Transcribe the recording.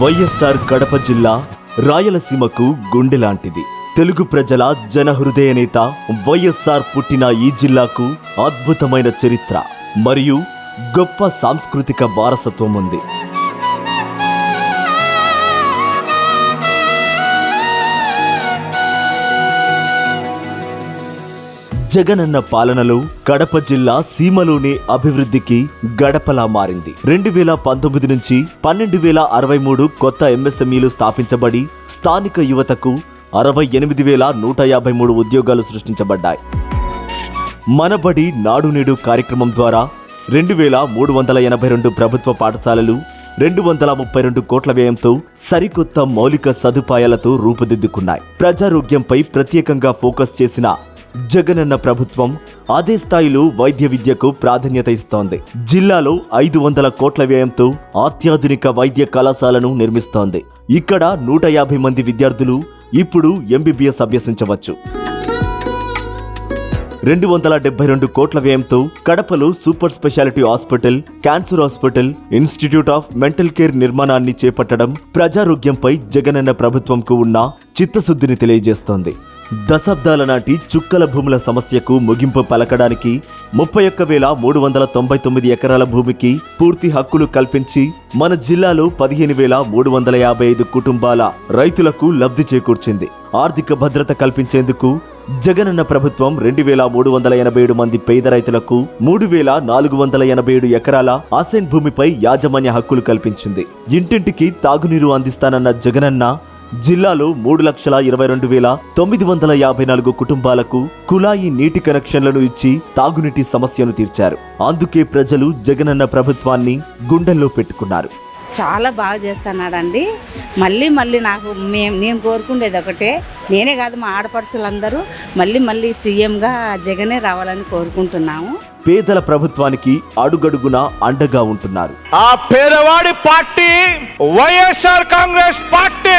వైఎస్ఆర్ కడప జిల్లా రాయలసీమకు గుండె లాంటిది. తెలుగు ప్రజల జనహృదయ నేత వైఎస్ఆర్ పుట్టిన ఈ జిల్లాకు అద్భుతమైన చరిత్ర మరియు గొప్ప సాంస్కృతిక వారసత్వం ఉంది. జగనన్న పాలనలో కడప జిల్లా సీమలోనే అభివృద్ధికి గడపలా మారింది. రెండు వేల పంతొమ్మిది నుంచి పన్నెండు వేల అరవై మూడు కొత్త ఎంఎస్ఎంఈలు స్థాపించబడి స్థానిక యువతకు అరవై ఎనిమిది వేల నూట యాభై మూడు ఉద్యోగాలు సృష్టించబడ్డాయి. మనబడి నాడు నేడు కార్యక్రమం ద్వారా రెండు వేల మూడు వందల ఎనభై రెండు ప్రభుత్వ పాఠశాలలు రెండు వందల ముప్పై రెండు కోట్ల వ్యయంతో సరికొత్త మౌలిక సదుపాయాలతో రూపుదిద్దుకున్నాయి. ప్రజారోగ్యంపై ప్రత్యేకంగా ఫోకస్ చేసిన జగనన్న ప్రభుత్వం అదే స్థాయిలో వైద్య విద్యకు ప్రాధాన్యత ఇస్తోంది. జిల్లాలో ఐదు వందల కోట్ల వ్యయంతో అత్యాధునిక వైద్య కళాశాలను నిర్మిస్తోంది. ఇక్కడ నూట యాభై మంది విద్యార్థులు ఇప్పుడు ఎంబీబీఎస్ అభ్యసించవచ్చు. రెండు వందల డెబ్బై రెండు కోట్ల వ్యయంతో కడపలో super speciality hospital cancer hospital institute of mental care నిర్మాణాన్ని చేపట్టడం ప్రజారోగ్యంపై జగనన్న ప్రభుత్వంకు ఉన్న చిత్తశుద్ధిని తెలియజేస్తోంది. దశాబ్దాల నాటి చుక్కల భూముల సమస్యకు ముగింపు పలకడానికి ముప్పై ఒక్క వేల మూడు వందల తొంభై తొమ్మిది ఎకరాల భూమికి పూర్తి హక్కులు కల్పించి మన జిల్లాలో పదిహేను వేల మూడు వందల యాభై ఐదు కుటుంబాల రైతులకు లబ్ధి చేకూర్చింది. ఆర్థిక భద్రత కల్పించేందుకు జగనన్న ప్రభుత్వం రెండు వేల మూడు వందల ఎనభై ఏడు మంది పేద రైతులకు మూడు వేల నాలుగు వందల ఎనభై ఏడు ఎకరాల అసైన్ భూమిపై యాజమాన్య హక్కులు కల్పించింది. ఇంటింటికి తాగునీరు అందిస్తానన్న జగనన్న జిల్లాలో మూడు లక్షల ఇరవై రెండు వేల తొమ్మిది వందల యాభై నాలుగు కుటుంబాలకు కుళాయి నీటి కనెక్షన్లను ఇచ్చి తాగునీటి సమస్యను తీర్చారు. అందుకే ప్రజలు జగనన్న ప్రభుత్వాన్ని గుండెల్లో పెట్టుకున్నారు. చాలా బాగా చేస్తున్నాడండి. మళ్ళీ మళ్ళీ నాకు మేము నేను కోరుకునేది ఒకటే. నేనే కాదు మా ఆడపడుచులందరూ మళ్ళీ మళ్ళీ సీఎంగా జగనే రావాలని కోరుకుంటున్నాము. పేదల ప్రభుత్వానికి అడుగడుగునా అండగా ఉంటున్నారు. ఆ పేదవాడి పార్టీ వైఎస్ఆర్ కాంగ్రెస్ పార్టీ